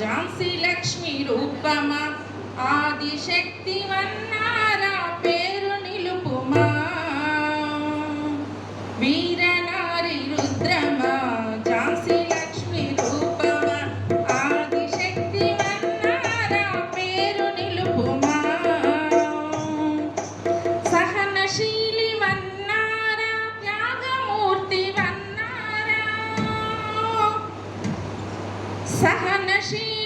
ఝాన్సీ లక్ష్మి రూపమా? ఆదిశక్తి వన్నారా పేరు నిలుపుమా? వీరనారి రుద్రమా? ఝాన్సీ లక్ష్మి రూపమా? ఆదిశక్తి వన్నారా పేరు నిలుపుమా? వన్నారా సహనశీలి